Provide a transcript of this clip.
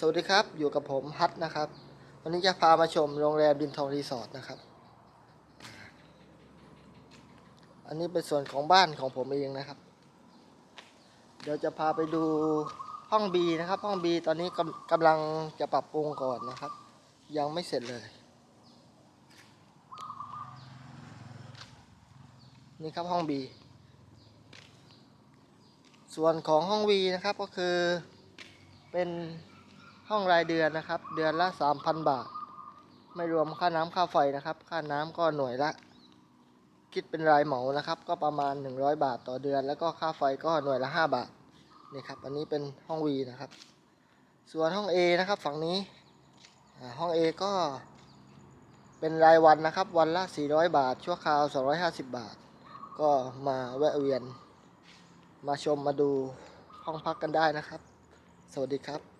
สวัสดีครับ อยู่กับผมฮัทนะครับ วันนี้จะพามาชมโรงแรมดินทองรีสอร์ทนะครับ อันนี้เป็นส่วนของบ้านของผมเองนะครับ เดี๋ยวจะพาไปดูห้องบีนะครับ ห้องบีตอนนี้กำกำลังจะปรับปรุงก่อนนะครับ ยังไม่เสร็จเลย นี่ครับห้องบีส่วนของห้องวีนะครับก็คือเป็น ห้องรายเดือนนะครับ เดือนละ 3,000 บาท ไม่รวมค่าน้ำค่าไฟนะครับ ค่าน้ำก็หน่วยละ คิดเป็นรายเหมานะครับ ก็ประมาณ 100 บาทต่อเดือน แล้วก็ค่าไฟก็หน่วยละ 5 บาทนี่ครับ อันนี้เป็นห้องวีนะครับ ส่วนห้อง A นะครับฝั่งนี้ห้อง A ก็เป็นรายวันนะครับ วันละ 400 บาท ชั่วคราว 250 บาท ก็มาแวะเวียน มาชมมาดูห้องพักกันได้นะครับ สวัสดีครับ